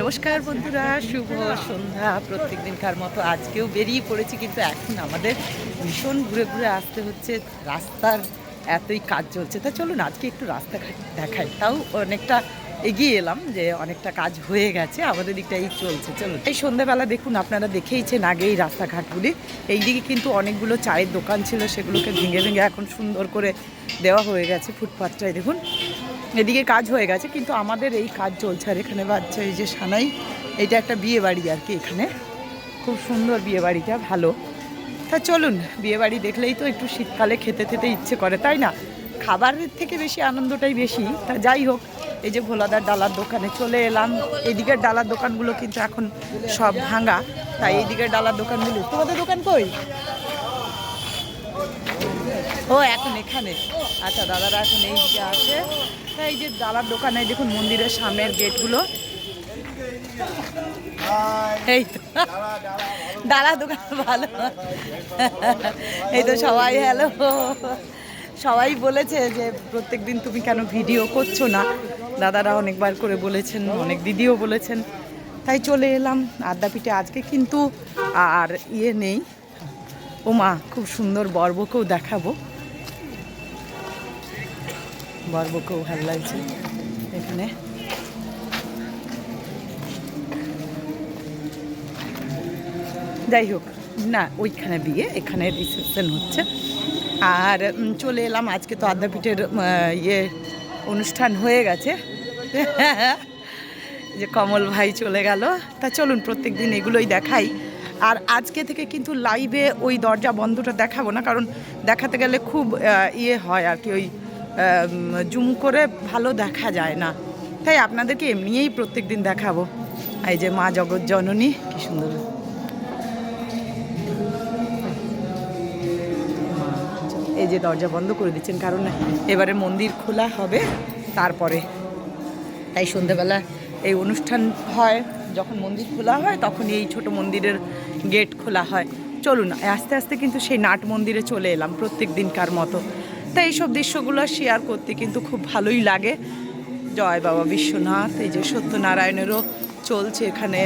নমস্কার বন্ধুরা, শুভ সন্ধ্যা। প্রত্যেক দিনকার মতো আজকেও বেরিয়ে পড়েছি, কিন্তু এখন আমাদের ভীষণ ঘুরে ঘুরে আসতে হচ্ছে রাস্তার এতই কাজ চলছে। তা চলুন, আজকে একটু রাস্তাঘাট দেখাই। তাও অনেকটা এগিয়ে এলাম যে অনেকটা কাজ হয়ে গেছে, আমাদের দিকটা এই চলছে। চলুন, এই সন্ধ্যাবেলা দেখুন, আপনারা দেখেইছেন আগে এই রাস্তাঘাটগুলি। এইদিকে কিন্তু অনেকগুলো চায়ের দোকান ছিল, সেগুলোকে ভেঙে ভেঙে এখন সুন্দর করে দেওয়া হয়ে গেছে ফুটপাথটায় দেখুন এদিকে কাজ হয়ে গেছে, কিন্তু আমাদের এই কাজ চলছে। আর এখানে বাচ্চা এই যে সানাই, এটা একটা বিয়ে বাড়ি আর কি এখানে। খুব সুন্দর বিয়ে বাড়িটা ভালো। তা চলুন বিয়ে বাড়ি দেখলেই তো একটু শীতকালে খেতে খেতে ইচ্ছে করে, তাই না? খাবারের থেকে বেশি আনন্দটাই বেশি। তা যাই হোক, এই যে ভোলাদার ডালার দোকানে চলে এলাম। এদিকের ডালার দোকানগুলো কিন্তু এখন সব ভাঙা। তাই এইদিকের ডালার দোকানগুলো, তোমাদের দোকান কই? ও, এখন এখানে। আচ্ছা দাদারা এখন এই আছে। এই যে দাদার দোকানে দেখুন মন্দিরের সামনের গেটগুলো। এই তো। দাদা দোকান ভালো। এই তো সবাই হ্যালো সবাই বলেছে যে প্রত্যেক দিন তুমি কেন ভিডিও করছ না? দাদারা অনেকবার করে বলেছেন, অনেক দিদিও বলেছেন। তাই চলে এলাম। আদ্যাপীঠে আজকে কিন্তু আর ইয়ে নেই। ও মা খুব সুন্দর বর্বকেও দেখাবো। বর্বকেও ভালো লাগছে এখানে। যাই হোক না, ওইখানে বিয়ে এখানে রিসেপশন হচ্ছে। আর চলে এলাম, আজকে তো আদ্যাপীঠের ইয়ে অনুষ্ঠান হয়ে গেছে। যে কমল ভাই চলে গেল। তা চলুন, প্রত্যেক দিন এগুলোই দেখাই। আর আজকে থেকে কিন্তু লাইভে ওই দরজা বন্ধটা দেখাবো না, কারণ দেখাতে গেলে খুব ইয়ে হয় আর কি, ওই জুম করে ভালো দেখা যায় না। তাই আপনাদেরকে এমনিই প্রত্যেক দিন দেখাবো। এই যে মা জগৎ জননী, কি সুন্দর। এই যে দরজা বন্ধ করে দিচ্ছেন, কারণ এবারে মন্দির খোলা হবে, তারপরে। তাই সন্ধ্যাবেলা এই অনুষ্ঠান হয়, যখন মন্দির খোলা হয় তখন এই ছোট মন্দিরের গেট খোলা হয়। চলুন, আস্তে আস্তে কিন্তু সেই নাট মন্দিরে চলে এলাম প্রত্যেক দিনকার মতো। তাই এইসব দৃশ্যগুলো শেয়ার করতে কিন্তু খুব ভালোই লাগে। জয় বাবা বিশ্বনাথ, এই যে সত্যনারায়ণেরও চলছে এখানে।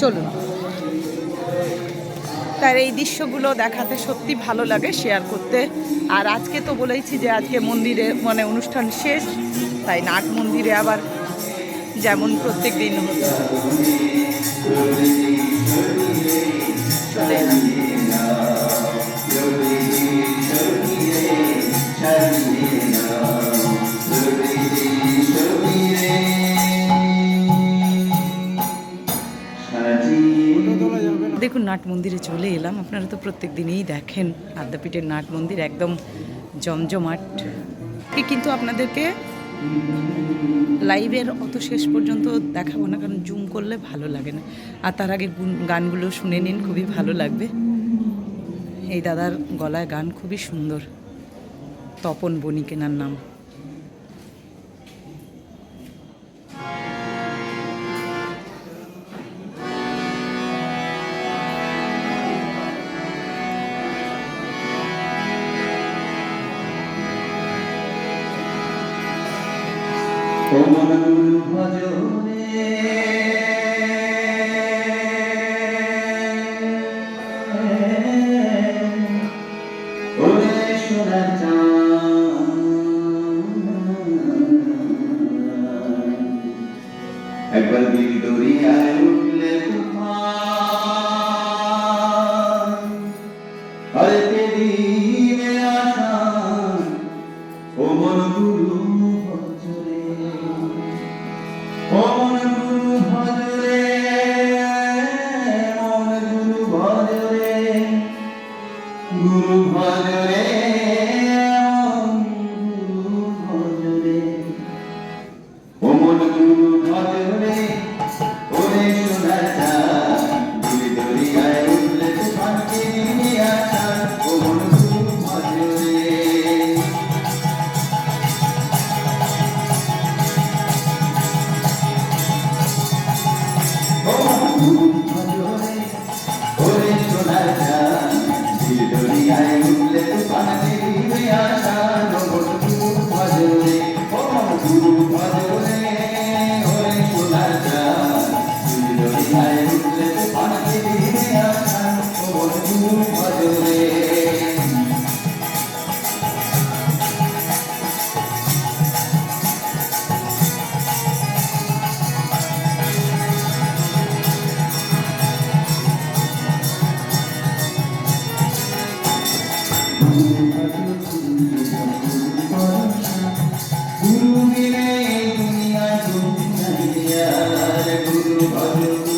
চলুন। তার এই দৃশ্যগুলো দেখাতে সত্যি ভালো লাগে শেয়ার করতে। আর আজকে তো বলেইছি যে আজকে মন্দিরে মানে অনুষ্ঠান শেষ, তাই নাট মন্দিরে আবার যেমন প্রত্যেক দিন এলাম। দেখুন, নাট মন্দিরে চলে এলাম। আপনারা তো প্রত্যেক দিনেই দেখেন আদ্যাপীঠের নাট মন্দির একদম জমজমাট। কিন্তু আপনাদেরকে লাইভের অত শেষ পর্যন্ত দেখাবো না, কারণ জুম করলে ভালো লাগে না। আর তার আগে গুন- গানগুলো শুনে নিন, খুবই ভালো লাগবে। এই দাদার গলায় গান খুবই সুন্দর। তপন বণিকেনার নাম। তেদিনে আসান ও মন গুরু Hallelujah, hallelujah.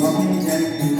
Birmingham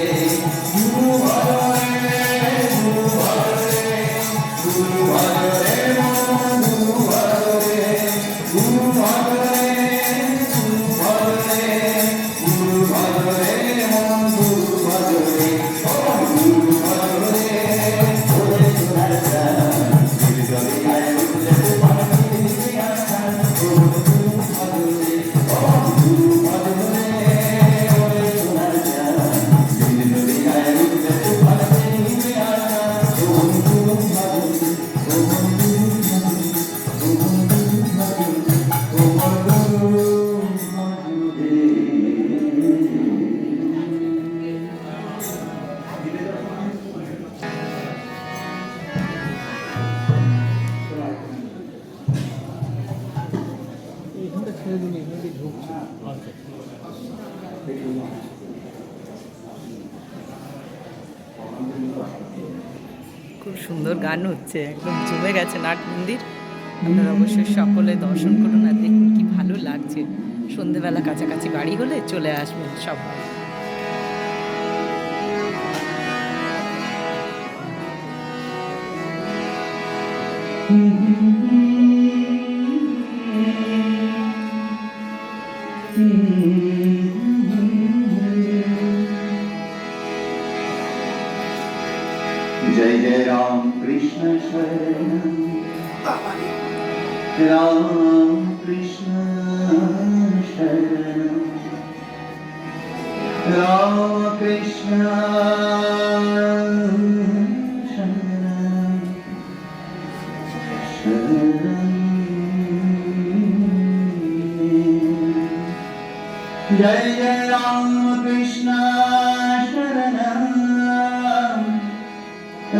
সুন্দর গান হচ্ছে, একদম জমে গেছে নাট মন্দির। আপনারা অবশ্যই সকলে দর্শন করুন আর দেখুন কি ভালো লাগছে। সন্ধেবেলা কাছাকাছি বাড়ি হলে চলে আসবেন সবাই। जय জয় জয় রাম কৃষ্ণ রাম কৃষ্ণ রাম কৃষ্ণ জয় জয় রাম কৃষ্ণ।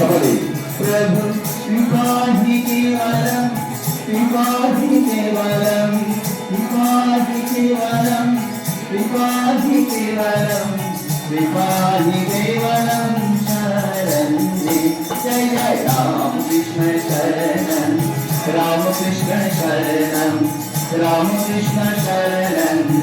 सबले प्रभु शिवाहि केवलम शिवाहि केवलम शिवाहि केवलम शिवाहि केवलम शिवाहि केवलम शरण्ये जय राम कृष्ण शरणम राम कृष्ण शरणम राम कृष्ण शरणम